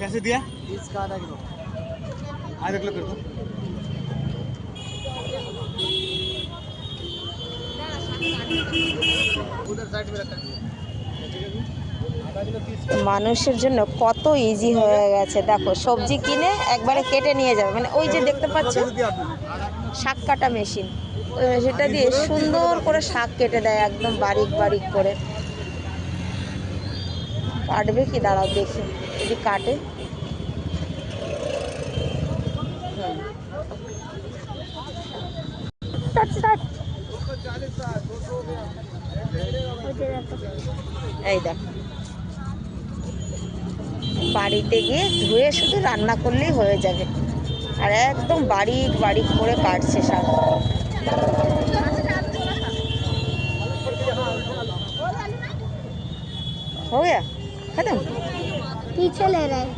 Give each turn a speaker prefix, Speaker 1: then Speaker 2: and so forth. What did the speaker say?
Speaker 1: कैसे दिया
Speaker 2: इसका आधा किलो
Speaker 1: आधा किलो कर दो
Speaker 2: उधर साइड में रखा आधा किलो तीस
Speaker 3: মানুষের জন্য কত ইজি হয়ে গেছে দেখো সবজি কিনে একবারে কেটে নিয়ে যাবে মানে ওই যে দেখতে পাচ্ছ শাক কাটা মেশিন ওই মেশিনটা দিয়ে সুন্দর করে শাক কেটে দেয় একদম বারিক বারিক করে কাটবে কি দাঁড়াও দেখি যদি কাটে এই দেখো বাড়িতে গিয়ে ধুয়ে শুধু রান্না করলেই হয়ে যাবে আর একদম বারিক বারিক করে কাটছে শাক हो गया खत्म
Speaker 4: पीछे ले रहा है।